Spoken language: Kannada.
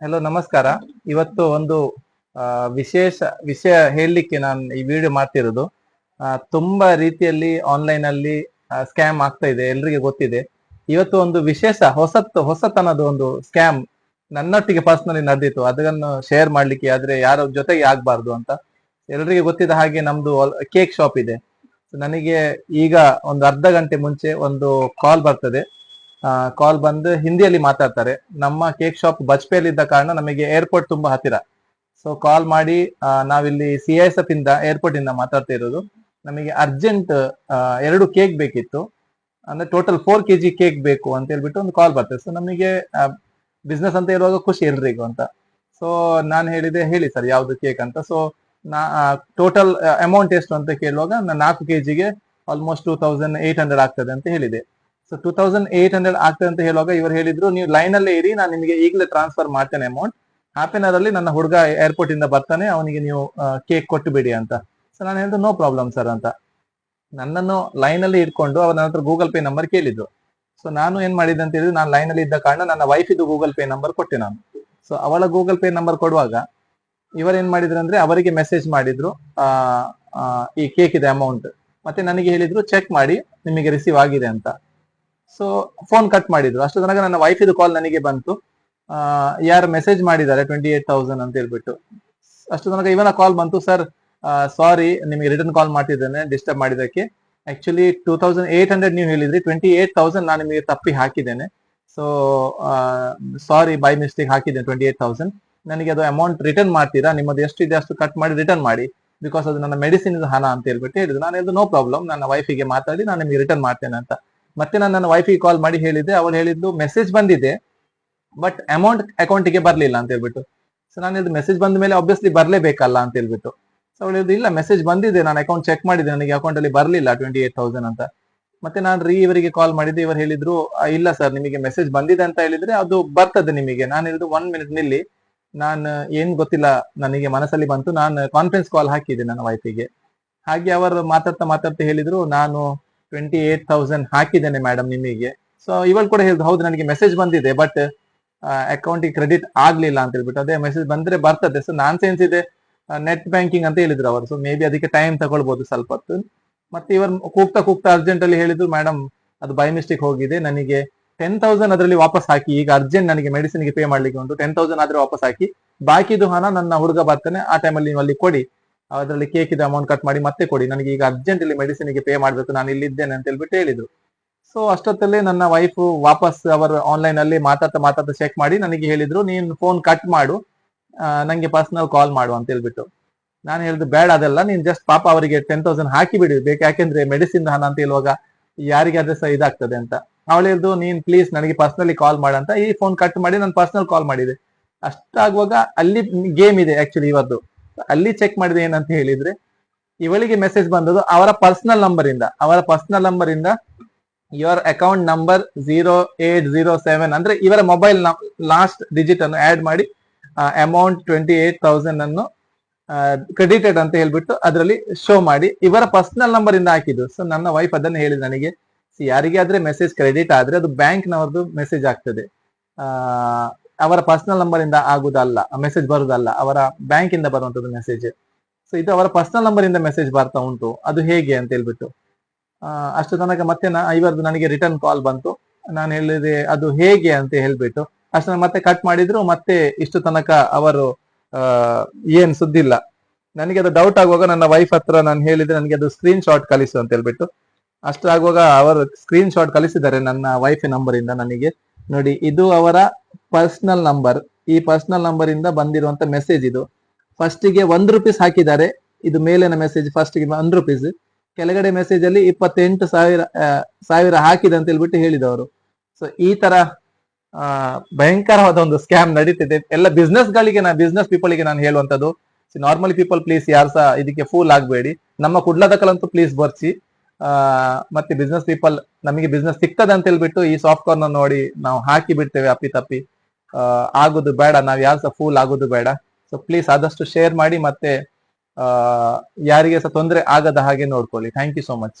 ಹಲೋ ನಮಸ್ಕಾರ. ಇವತ್ತು ಒಂದು ವಿಶೇಷ, ವಿಷಯ ಹೇಳಲಿಕ್ಕೆ ನಾನು ಈ ವಿಡಿಯೋ ಮಾಡ್ತಿರೋದು. ತುಂಬಾ ರೀತಿಯಲ್ಲಿ ಆನ್ಲೈನ್ ಅಲ್ಲಿ ಸ್ಕ್ಯಾಮ್ ಆಗ್ತಾ ಇದೆ, ಎಲ್ರಿಗೆ ಗೊತ್ತಿದೆ. ಇವತ್ತು ಒಂದು ವಿಶೇಷ ಹೊಸತ್ತು ಹೊಸತನದ ಒಂದು ಸ್ಕ್ಯಾಮ್ ನನ್ನೊಟ್ಟಿಗೆ ಪರ್ಸನಲಿ ನಡೆದಿತ್ತು. ಅದನ್ನು ಶೇರ್ ಮಾಡ್ಲಿಕ್ಕೆ ಆದ್ರೆ ಯಾರ ಜೊತೆಗೆ ಆಗ್ಬಾರ್ದು ಅಂತ. ಎಲ್ರಿಗೆ ಗೊತ್ತಿದ ಹಾಗೆ ನಮ್ದು ಕೇಕ್ ಶಾಪ್ ಇದೆ. ನನಗೆ ಈಗ ಒಂದು ಅರ್ಧ ಗಂಟೆ ಮುಂಚೆ ಒಂದು ಕಾಲ್ ಬರ್ತದೆ. ಕಾಲ್ ಬಂದು ಹಿಂದಿಯಲ್ಲಿ ಮಾತಾಡ್ತಾರೆ. ನಮ್ಮ ಕೇಕ್ ಶಾಪ್ ಬಜ್ಪೇಲಿ ಇದ್ದ ಕಾರಣ ನಮಗೆ ಏರ್ಪೋರ್ಟ್ ತುಂಬಾ ಹತ್ತಿರ. ಸೊ ಕಾಲ್ ಮಾಡಿ ನಾವಿಲ್ಲಿ ಸಿ ಎಸ್ ಎಫ್ ಇಂದ ಏರ್ಪೋರ್ಟ್ ಇಂದ ಮಾತಾಡ್ತಾ ಇರೋದು. ನಮಗೆ ಅರ್ಜೆಂಟ್ ಎರಡು ಕೇಕ್ ಬೇಕಿತ್ತು. ಅಂದ್ರೆ total four K G cake ಬೇಕು ಅಂತ ಹೇಳ್ಬಿಟ್ಟು ಒಂದು ಕಾಲ್ ಬರ್ತದೆ. ಸೊ ನಮಗೆ ಬಿಸ್ನೆಸ್ ಅಂತ ಇರುವಾಗ ಖುಷಿ ಎಲ್ರಿಗೂ ಅಂತ. ಸೊ ನಾನು ಹೇಳಿದೆ, ಹೇಳಿ ಸರ್ ಯಾವ್ದು ಕೇಕ್ ಅಂತ. ಸೊ ನಾ ಟೋಟಲ್ ಅಮೌಂಟ್ ಎಷ್ಟು ಅಂತ ಕೇಳುವಾಗ ನಾಲ್ಕು ಕೆ ಜಿಗೆ almost two thousand eight hundred ಆಗ್ತದೆ ಅಂತ ಹೇಳಿದೆ. So two thousand eight hundred ಆಗ್ತದೆ ಅಂತ ಹೇಳುವಾಗ ಇವರು ಹೇಳಿದ್ರು, ನೀವು ಲೈನ್ ಅಲ್ಲೇ ಇರಿ, ನಾನು ನಿಮಗೆ ಈಗಲೇ ಟ್ರಾನ್ಸ್ಫರ್ ಮಾಡ್ತೇನೆ ಅಮೌಂಟ್ ಹಾಫ್ ಅನ್ ಅವರ್ ಅಲ್ಲಿ ನನ್ನ ಹುಡುಗ ಏರ್ಪೋರ್ಟ್ ಇಂದ ಬರ್ತಾನೆ, ಅವನಿಗೆ ನೀವು ಕೇಕ್ ಕೊಟ್ಟು ಬಿಡಿ ಅಂತ. ಸೊ ನಾನು ಹೇಳಿದ್ರು ನೋ ಪ್ರಾಬ್ಲಮ್ ಸರ್ ಅಂತ. ನನ್ನನ್ನು ಲೈನ್ ಅಲ್ಲಿ ಇಟ್ಕೊಂಡು ಅವ್ರ ನನ್ನ ಹತ್ರ ಗೂಗಲ್ ಪೇ ನಂಬರ್ ಕೇಳಿದ್ರು. ಸೊ ನಾನು ಏನ್ ಮಾಡಿದೆ ಅಂತ ಹೇಳಿದ್ರೆ, ನಾನು ಲೈನ್ ಅಲ್ಲಿ ಇದ್ದ ಕಾರಣ ನನ್ನ ವೈಫ್ ಇದು ಗೂಗಲ್ ಪೇ ನಂಬರ್ ಕೊಟ್ಟೆ ನಾನು. ಸೊ ಅವಳ ಗೂಗಲ್ ಪೇ ನಂಬರ್ ಕೊಡುವಾಗ ಇವರು ಏನ್ ಮಾಡಿದ್ರು ಅಂದ್ರೆ ಅವರಿಗೆ ಮೆಸೇಜ್ ಮಾಡಿದ್ರು ಈ ಕೇಕ್ ಇದೆ ಅಮೌಂಟ್ ಮತ್ತೆ ನನಗೆ ಹೇಳಿದ್ರು ಚೆಕ್ ಮಾಡಿ, ನಿಮಗೆ ರಿಸೀವ್ ಆಗಿದೆ, ಅಂತ. ಸೊ ಫೋನ್ ಕಟ್ ಮಾಡಿದ್ರು. ಅಷ್ಟು ತನಕ ನನ್ನ ವೈಫ್ ಇದು ಕಾಲ್ ನನಗೆ ಬಂತು. ಯಾರು ಮೆಸೇಜ್ ಮಾಡಿದ್ದಾರೆ ಟ್ವೆಂಟಿ ಏಟ್ ತೌಸಂಡ್ ಅಂತ ಹೇಳ್ಬಿಟ್ಟು. ಅಷ್ಟು ತನಕ ಇವನ ಕಾಲ್ ಬಂತು ಸರ್ ಸಾರಿ ನಿಮಗೆ ರಿಟರ್ನ್ ಕಾಲ್ ಮಾಡ್ತಿದ್ದೇನೆ ಡಿಸ್ಟರ್ಬ್ ಮಾಡಿದಕ್ಕೆ actually two thousand eight hundred ನೀವು ಹೇಳಿದ್ರಿ ಟ್ವೆಂಟಿ ಏಟ್ ತೌಸಂಡ್ ನಾನು ನಿಮಗೆ ತಪ್ಪಿ ಹಾಕಿದ್ದೇನೆ. ಸೊ ಸಾರಿ ಬೈ ಮಿಸ್ಟೇಕ್ ಹಾಕಿದ್ದೇನೆ ಟ್ವೆಂಟಿ ಏಟ್ ತೌಸಂಡ್ ನನಗೆ ಅದು ಅಮೌಂಟ್ ರಿಟರ್ನ್ ಮಾಡ್ತೀರಾ? ನಿಮ್ಮದು ಎಷ್ಟು ಇದೆ ಅಷ್ಟು ಕಟ್ ಮಾಡಿ ರಿಟರ್ನ್ ಮಾಡಿ. ಬಿಕಾಸ್ ಅದು ನನ್ನ ಮೆಡಿಸಿನ್ ಹಣ ಅಂತ ಹೇಳ್ಬಿಟ್ಟು ಹೇಳಿದ್ರು. ನಾನು ಹೇಳಿದ್ರು ನೋ ಪ್ರಾಬ್ಲಮ್ ನನ್ನ ವೈಫಿಗೆ ಮಾತಾಡಿ, ನಾನು ನಿಮಗೆ ರಿಟರ್ನ್ ಮಾಡ್ತೇನೆ ಅಂತ. ಮತ್ತೆ ನಾನು ನನ್ನ ವೈಫಿಗೆ ಕಾಲ್ ಮಾಡಿ ಹೇಳಿದ್ದೆ. ಅವಳು ಹೇಳಿದ್ದು ಮೆಸೇಜ್ ಬಂದಿದೆ ಬಟ್ ಅಮೌಂಟ್ ಅಕೌಂಟಿಗೆ ಬರ್ಲಿಲ್ಲ ಅಂತ ಹೇಳ್ಬಿಟ್ಟು. ಸೊ ನಾನು ಹೇಳಿದ್ದು ಮೆಸೇಜ್ ಬಂದ ಮೇಲೆ ಆಬ್ವಿಯಸ್ಲಿ ಬರಲೇಬೇಕಲ್ಲ ಅಂತ ಹೇಳ್ಬಿಟ್ಟು. ಸೊ ಅವಳು ಹೇಳಿದ್ದು ಇಲ್ಲ ಮೆಸೇಜ್ ಬಂದಿದೆ. ನಾನು ಅಕೌಂಟ್ ಚೆಕ್ ಮಾಡಿದೆ. ನನಗೆ ಅಕೌಂಟ್ ಅಲ್ಲಿ ಬರ್ಲಿಲ್ಲ ಟ್ವೆಂಟಿ ಏಟ್ ತೌಸಂಡ್ ಅಂತ. ಮತ್ತೆ ನಾನು ರೀ ಇವರಿಗೆ ಕಾಲ್ ಮಾಡಿದ್ದೆ ಇವರು ಹೇಳಿದ್ರು "ಆ, ಇಲ್ಲ ಸರ್ ನಿಮಗೆ ಮೆಸೇಜ್ ಬಂದಿದೆ ಅಂತ ಹೇಳಿದ್ರೆ ಅದು ಬರ್ತದೆ ನಿಮಗೆ. ನಾನು ಹೇಳಿದ್ದು ಒನ್ ಮಿನಿಟ್ ನಿಲ್ಲಿ. ನಾನು ಏನ್ ಗೊತ್ತಿಲ್ಲ ನನಗೆ ಮನಸ್ಸಲ್ಲಿ ಬಂತು. ನಾನು ಕಾನ್ಫರೆನ್ಸ್ ಕಾಲ್ ಹಾಕಿದ್ದೆ ನನ್ನ ವೈಫಿಗೆ ಹಾಗೆ ಅವರು ಮಾತಾಡ್ತಾ ಮಾತಾಡ್ತಾ ಹೇಳಿದ್ರು ನಾನು ಟ್ವೆಂಟಿ ಏಟ್ ತೌಸಂಡ್ ಹಾಕಿದ್ದೇನೆ ಮೇಡಮ್ ನಿಮಗೆ. ಸೊ ಇವಾಗ ಕೂಡ ಹೇಳಿದ್ರು ಹೌದು, ನನಗೆ ಮೆಸೇಜ್ ಬಂದಿದೆ ಬಟ್ ಅಕೌಂಟಿಗೆ ಕ್ರೆಡಿಟ್ ಆಗ್ಲಿಲ್ಲ ಅಂತ ಹೇಳ್ಬಿಟ್ಟು, ಅದೇ ಮೆಸೇಜ್ ಬಂದ್ರೆ ಬರ್ತದೆ. ಸೊ ನಾನ್ ಸೆನ್ಸ್ ಇದೆ ನೆಟ್ ಬ್ಯಾಂಕಿಂಗ್ ಅಂತ ಹೇಳಿದ್ರು ಅವರು. ಸೊ ಮೇ ಬಿ ಅದಕ್ಕೆ ಟೈಮ್ ತಗೊಳ್ಬಹುದು ಸ್ವಲ್ಪ ಹೊತ್ತು. ಮತ್ತೆ ಇವರು ಕೂಗ್ತಾ ಕೂಗ್ತಾ ಅರ್ಜೆಂಟ್ ಅಲ್ಲಿ ಹೇಳಿದ್ರು ಮೇಡಮ್ ಅದು ಬೈ ಮಿಸ್ಟೇಕ್ ಹೋಗಿದೆ. ನನಗೆ ಟೆನ್ ತೌಸಂಡ್ ಅದರಲ್ಲಿ ವಾಪಸ್ ಹಾಕಿ. ಈಗ ಅರ್ಜೆಂಟ್ ನನಗೆ ಮೆಡಿಸಿನ್ಗೆ ಪೇ ಮಾಡ್ಲಿಕ್ಕೆ ಉಂಟು. ಟೆನ್ ತೌಸಂಡ್ ಆದ್ರೆ ವಾಪಸ್ ಹಾಕಿ. ಬಾಕಿದು ಹಣ ನನ್ನ ಹುಡುಗ ಬರ್ತಾನೆ. ಆ ಟೈಮಲ್ಲಿ ನೀವು ಅಲ್ಲಿ ಕೊಡಿ. ಅದರಲ್ಲಿ ಕೇಕ್ ಇದೆ ಅಮೌಂಟ್ ಕಟ್ ಮಾಡಿ ಮತ್ತೆ ಕೊಡಿ. ನನಗೆ ಈಗ ಅರ್ಜೆಂಟ್ ಇಲ್ಲಿ ಮೆಡಿಸಿನ್ಗೆ ಪೇ ಮಾಡಬೇಕು, ನಾನು ಇಲ್ಲಿದ್ದೇನೆ ಅಂತ ಹೇಳ್ಬಿಟ್ಟು ಹೇಳಿದ್ರು. ಸೊ ಅಷ್ಟೊತ್ತಲ್ಲೇ ನನ್ನ ವೈಫ್ ವಾಪಸ್ ಅವರು ಆನ್ಲೈನ್ ಅಲ್ಲಿ ಮಾತಾಡ್ತಾ ಮಾತಾಡ್ತಾ ಚೆಕ್ ಮಾಡಿ ನನಗೆ ಹೇಳಿದ್ರು, ನೀನು ಫೋನ್ ಕಟ್ ಮಾಡು. ನಂಗೆ ಪರ್ಸನಲ್ ಕಾಲ್ ಮಾಡು ಅಂತ ಹೇಳ್ಬಿಟ್ಟು. ನಾನು ಹೇಳಿದ್ದು ಬೇಡ ಅದೆಲ್ಲ, ನೀನ್ ಜಸ್ಟ್ ಪಾಪ ಅವರಿಗೆ ಟೆನ್ ತೌಸಂಡ್ ಹಾಕಿ ಬಿಡಿ. ಬೇಕು, ಯಾಕೆಂದ್ರೆ ಮೆಡಿಸಿನ್ ಹಣ ಅಂತ ಹೇಳುವಾಗ ಯಾರಿಗಾದ್ರೆ ಸಹ ಇದಾಗ್ತದೆ ಅಂತ. ಅವಳು ಹೇಳಿದ್ರು ನೀನ್ ಪ್ಲೀಸ್ ನನಗೆ ಪರ್ಸನಲಿ ಕಾಲ್ ಮಾಡಂತ ಈ ಫೋನ್ ಕಟ್ ಮಾಡಿ ನಾನು ಪರ್ಸನಲ್ ಕಾಲ್ ಮಾಡಿದೆ. ಅಷ್ಟಾಗುವಾಗ ಅಲ್ಲಿ ಗೇಮ್ ಇದೆ ಆಕ್ಚುಲಿ ಇವತ್ತು. ಅಲ್ಲಿ ಚೆಕ್ ಮಾಡಿದೆ ಏನಂತ ಹೇಳಿದ್ರೆ ಇವಳಿಗೆ ಮೆಸೇಜ್ ಬಂದದ್ದು ಅವರ ಪರ್ಸನಲ್ ನಂಬರ್ ಇಂದ. ಅವರ ಪರ್ಸನಲ್ ನಂಬರ್ ಇಂದ your account number zero eight zero seven ಅಂದ್ರೆ ಇವರ ಮೊಬೈಲ್ ಲಾಸ್ಟ್ ಡಿಜಿಟ್ ಅನ್ನು ಆಡ್ ಮಾಡಿ ಅಮೌಂಟ್ ಟ್ವೆಂಟಿ ಏಟ್ ತೌಸಂಡ್ ಅನ್ನು ಕ್ರೆಡಿಟೆಡ್ ಅಂತ ಹೇಳ್ಬಿಟ್ಟು ಅದರಲ್ಲಿ ಶೋ ಮಾಡಿ ಇವರ ಪರ್ಸನಲ್ ನಂಬರ್ ಇಂದ ಹಾಕಿದ್ದು. ಸೊ ನನ್ನ ವೈಫ್ ಅದನ್ನು ಹೇಳಿದ ನನಗೆ. ಯಾರಿಗೆ ಆದ್ರೆ ಮೆಸೇಜ್ ಕ್ರೆಡಿಟ್ ಆದ್ರೆ ಅದು ಬ್ಯಾಂಕ್ ನವರದು ಮೆಸೇಜ್ ಆಗ್ತದೆ. ಆ, ಅವರ ಪರ್ಸನಲ್ ನಂಬರ್ ಇಂದ ಆಗುದಲ್ಲ ಮೆಸೇಜ್ ಬರುದಲ್ಲ, ಅವರ ಬ್ಯಾಂಕ್ ಇಂದ ಬರುವಂತದ್ದು ಮೆಸೇಜ್ ಸೊ ಇದು ಅವರ ಪರ್ಸನಲ್ ನಂಬರ್ ಇಂದ ಮೆಸೇಜ್ ಬರ್ತಾ ಉಂಟು. ಅದು ಹೇಗೆ ಅಂತ ಹೇಳ್ಬಿಟ್ಟು. ಅಷ್ಟು ತನಕ ಮತ್ತೆ ಇವರದ್ದು ನನಗೆ ರಿಟರ್ನ್ ಕಾಲ್ ಬಂತು. ನಾನು ಹೇಳಿದೆ, ಅದು ಹೇಗೆ ಅಂತ ಹೇಳ್ಬಿಟ್ಟು. ಅಷ್ಟು ಮತ್ತೆ ಕಟ್ ಮಾಡಿದ್ರು, ಮತ್ತೆ ಇಷ್ಟು ತನಕ ಅವರು ಏನ್ ಸುದ್ದಿಲ್ಲ. ನನಗೆ ಅದು ಡೌಟ್ ಆಗುವಾಗ ನನ್ನ ವೈಫ್ ಹತ್ರ ನಾನು ಹೇಳಿದ್ರೆ ನನಗೆ ಅದು ಸ್ಕ್ರೀನ್ ಶಾಟ್ ಕಳಿಸು ಅಂತ ಹೇಳ್ಬಿಟ್ಟು. ಅಷ್ಟಾಗುವಾಗ ಅವರು ಸ್ಕ್ರೀನ್ ಶಾಟ್ ಕಳಿಸಿದ್ದಾರೆ ನನ್ನ ವೈಫ್ ನಂಬರ್ ಇಂದ ನನಗೆ. ನೋಡಿ, ಇದು ಅವರ ಪರ್ಸನಲ್ ನಂಬರ್ ಈ ಪರ್ಸನಲ್ ನಂಬರ್ ಇಂದ ಬಂದಿರುವಂತ ಮೆಸೇಜ್ ಇದು. ಫಸ್ಟ್ಗೆ ಒಂದ್ ರುಪೀಸ್ ಹಾಕಿದ್ದಾರೆ. ಇದು ಮೇಲಿನ ಮೆಸೇಜ್ ಫಸ್ಟ್ಗೆ ಒಂದ್ ರುಪೀಸ್ ಕೆಳಗಡೆ ಮೆಸೇಜ್ ಅಲ್ಲಿ ಇಪ್ಪತ್ತೆಂಟು ಸಾವಿರ ಸಾವಿರ ಹಾಕಿದೆ ಅಂತ ಹೇಳ್ಬಿಟ್ಟು ಹೇಳಿದವರು. ಸೊ ಈ ತರ ಭಯಂಕರವಾದ ಒಂದು ಸ್ಕ್ಯಾಮ್ ನಡೀತಿದೆ. ಎಲ್ಲ ಬಿಸ್ನೆಸ್ ಗಳಿಗೆ ನಾ ಬಿಸ್ನೆಸ್ ಪೀಪಲ್ಗೆ ನಾನು ಹೇಳುವಂತದ್ದು ನಾರ್ಮಲ್ ಪೀಪಲ್ ಪ್ಲೀಸ್ ಯಾರು ಸಹ ಇದಕ್ಕೆ ಫೂಲ್ ಆಗಬೇಡಿ. ನಮ್ಮ ಕುಡ್ಲದಕ್ಕಲಂತೂ ಪ್ಲೀಸ್ ಬರ್ಸಿ. ಮತ್ತೆ ಬಿಸ್ನೆಸ್ ಪೀಪಲ್ ನಮಗೆ ಬಿಸ್ನೆಸ್ ಸಿಗ್ತದೆ ಅಂತ ಹೇಳ್ಬಿಟ್ಟು ಈ ಸಾಫ್ಟ್ವೇರ್ ನೋಡಿ ನಾವು ಹಾಕಿ ಬಿಡ್ತೇವೆ ಅಪ್ಪಿ ತಪ್ಪಿ. ಆಗುದು ಬೇಡ, ನಾವು ಯಾರು ಫೂಲ್ ಆಗುದು ಬೇಡ. ಸೊ ಪ್ಲೀಸ್ ಆದಷ್ಟು ಶೇರ್ ಮಾಡಿ ಮತ್ತೆ ಯಾರಿಗೆ ಸಹ ತೊಂದರೆ ಆಗದ ಹಾಗೆ ನೋಡ್ಕೊಳ್ಳಿ. Thank you so much